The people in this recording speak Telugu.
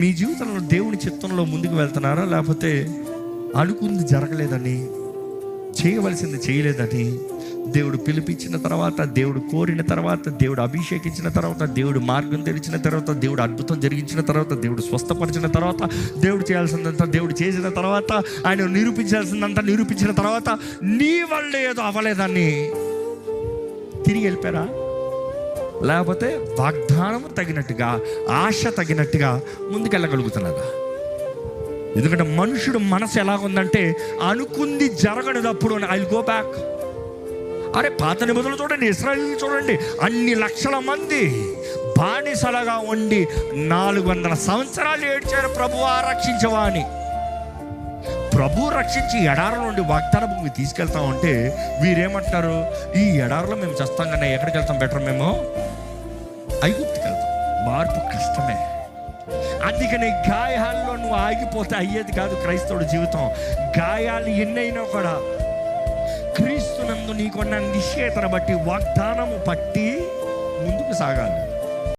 మీ జీవితంలో దేవుని చిత్తంలో ముందుకు వెళ్తున్నారా? లేకపోతే అనుకుంది జరగలేదని చేయవలసింది చేయలేదని దేవుడు పిలిపించిన తర్వాత దేవుడు కోరిన తర్వాత దేవుడు అభిషేకించిన తర్వాత దేవుడు మార్గం తెరిచిన తర్వాత దేవుడు అద్భుతం జరిగించిన తర్వాత దేవుడు స్వస్థపరిచిన తర్వాత దేవుడు చేయాల్సిందంతా దేవుడు చేసిన తర్వాత ఆయన నిరూపించాల్సిందంతా నిరూపించిన తర్వాత నీ వల్ల ఏదో అవ్వలేదని తిరిగి వెళ్ళిపోయారా? లేకపోతే వాగ్దానం తగినట్టుగా ఆశ తగినట్టుగా ముందుకెళ్ళగలుగుతున్నారా? ఎందుకంటే మనుషుడు మనసు ఎలాగుందంటే అనుకుంది జరగనిదప్పుడు ఐ గో బ్యాక్ అరే పాత నిబంధనలు చూడండి ఇస్రాయల్ చూడండి అన్ని లక్షల మంది బానిసలగా ఉండి నాలుగు వందల సంవత్సరాలు ఏడ్చారు ప్రభు రక్షించవా అని ప్రభు రక్షించి ఎడారి నుండి వాగ్దాన భూమి తీసుకెళ్తా ఉంటే వీరేమంటారు ఈ ఎడారిలో మేము చస్తాం కన్నా ఎక్కడికి వెళ్తాం? బెటర్ మేము ఐగుప్తు కాదు మార్పు కష్టమే. అందుకని గాయాల్లో నువ్వు ఆగిపోతే అయ్యేది కాదు క్రైస్తవుడి జీవితం. గాయాలు ఎన్నైనా కూడా క్రీస్తునందు నీకున్న నిషేతను బట్టి వాగ్దానము పట్టి ముందుకు సాగాలి.